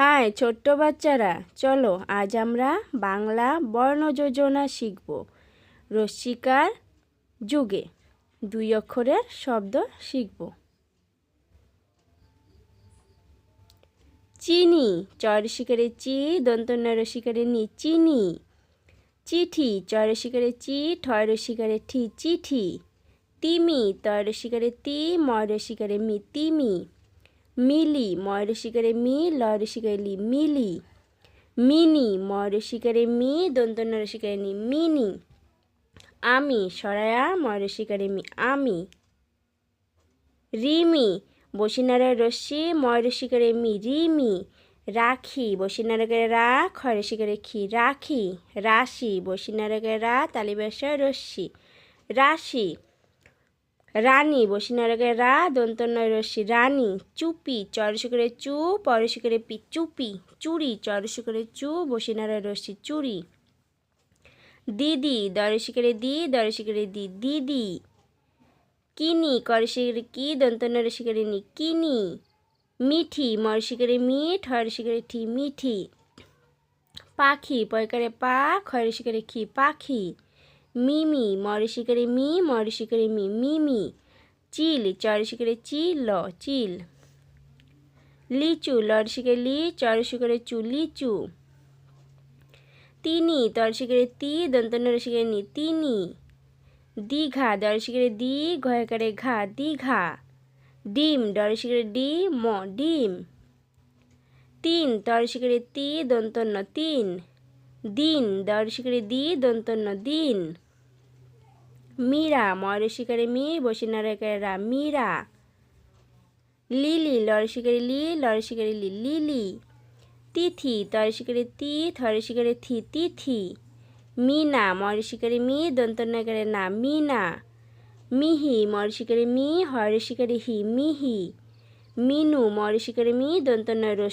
High ছোট্ট বাচ্চারা, চলো আজ আমরা বাংলা বর্ণ যোজনা শিখব। রশ্মিকার যুগে দুই অক্ষরের শব্দ শিখব। চিনি, চর শিকারে চি দন্তন্য রসিকারে নি, চিনি। চিঠি, চর শিকারে চি ঠয় শিকারে ঠি, চিঠি। তিমি তয় শিকারে তি ময় শিকারে মি, তিমি। মিলি ময়ের শিকারে মি লয়ের শিকারে লি, মিলি। মিনি ময়ের শিকারে মি দন্তন্য শিকারে নি, মিনি। আমি, সরায়া ময়ের শিকারে মি, আমি। রিমি বসিনারের রশ্মি ময়ের শিকারে মি, রিমি। রাখি বসিনারকে রা খয়ের শিকারে খি, রাখি। রাশি বসিনারকে রা তালিবাসা রশ্মি। রাশি রানী বসিনারকে রা দন্তনয় রশ্মি রানী, চুপি চরসি করে চু পরশি করে পি, চুপি, চুরি চরসি করে চু বসিনারা রশ্মি চুরি। দিদি দরসি করে দি দরসি করে দি, দিদি। কিনি করসি করে কি দন্তন্য রসি করে নি, কিনি। মিঠি মরসি করে মিঠ হরসি করে ঠি, মিঠি। পাখি, পয়কারে পা খরসি করে খি, পাখি। মিমি মরে শিকারে মি, মরে শিকারে মি মিমি চিল, চর শিকারে চিল, ল, চিল। লিচু, লর শিকারে লি, চর শিকারে চু, লিচু। তিনি, তর শিকারে তি, দন্তনর শিকারে নি, তিনি। দীঘা, দর শিকারে দি ঘয়কারে ঘা, দীঘা। ডিম, ডর শিকারে ডি, ম, ডিম। তিন, তর শিকারে তি দন্তন্য তিন। দিন, দর শিকারে দি দন্তন্য দিন। মীরা ময়ের শিকারে মি বসিনারে রা মীরা। লিলি লর শিকারে লি লর শিকারে লি, লিলি। তিথি তর শিকারে তি থর শিকারে থি, তিথি। মিনা ময়ের শিকারে মি দন্ত নগরে না, মিনা। মিহি মর শিকারে মি হর শিকারে হি, মিহি। মিনু মর শিকারে মি দন্ত নয়